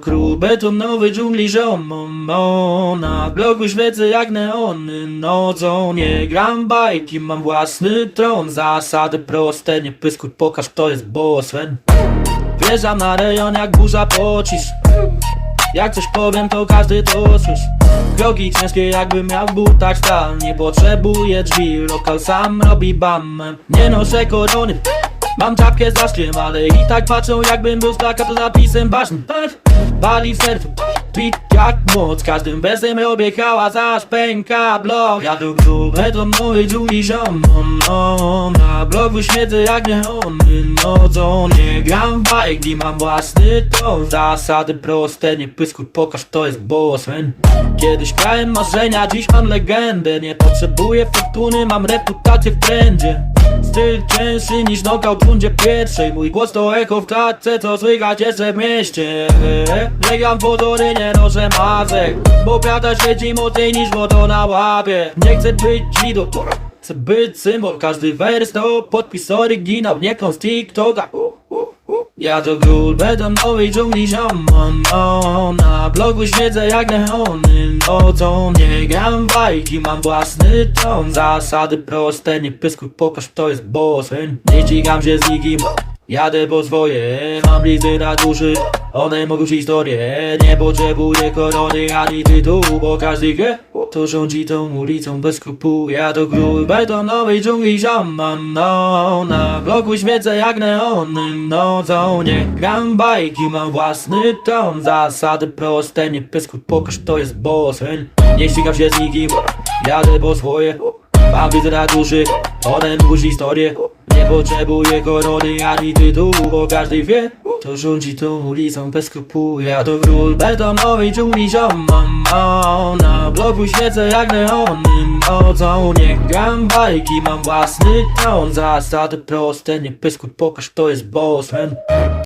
Król betonowy dżungli ziomo Na blogu świecę jak neony Nocą nie gram bajki Mam własny tron. Zasady proste, nie pyskuj Pokaż kto jest bossem. Wjeżdżam na rejon jak burza pocisk Jak coś powiem to każdy to słyszy Kroki ciężkie jakbym miał w butach stal. Nie potrzebuję drzwi, lokal sam robi bam Nie noszę korony Mam czapkę z daszkiem, ale i tak patrzą jakbym był z plakatu napisem ważny Bali w sercu, bit jak moc Każdym bezem robię hałas, aż pęka blok. Ja do gdu, metro mojej dżungli ziom no, Na blogu śmiedzę jak neony. Nocą nie gram w bajki, mam własny ton Zasady proste, nie pyskuj, pokaż kto jest boss man. Kiedyś miałem marzenia, dziś mam legendę Nie potrzebuję fortuny, mam reputację w trendzie Styl cięższy niż knockout w rundzie pierwszej. Mój głos to echo w klatce, co słychać jeszcze w mieście. Żegam wodory, nie noszę masek Bo prawda siedzi mocniej niż wodo na łapie. Nie chcę być idol, chcę być symbol. Każdy wers to podpis oryginał, nie klon z ja to król betonowej dżungli ziomo no, Na blogu świecę jak neony Nocą nie gram bajki, mam własny ton. Zasady proste, nie pyskuj, pokaż kto jest bossem. Nie ścigam się z nikim, jadę po swoje. Mam listy na duszy, one mogą historię Nie potrzebuję korony ani tytułu, bo każdy wie To rządzi tą ulicą bez skrupułu Ja to król betonowej dżungli ziomo no, Na blogu świecę jak neony Nocą nie gram bajki, mam własny ton. Zasady proste, nie pyskuj, pokaż kto jest bossem Nie ścigam się z nikim, jadę po swoje. Mam widzę na duszy, one mówią historię. Nie potrzebuję korony ani tytułu, bo każdy wie To rządzi tą ulicą bez skrupułu. Ja to król betonowej dżungli ziomo no, Na blogu świecę jak neony Nocą nie gram bajki, mam własny ton. Zasady proste, nie pyskuj, pokaż kto jest bossem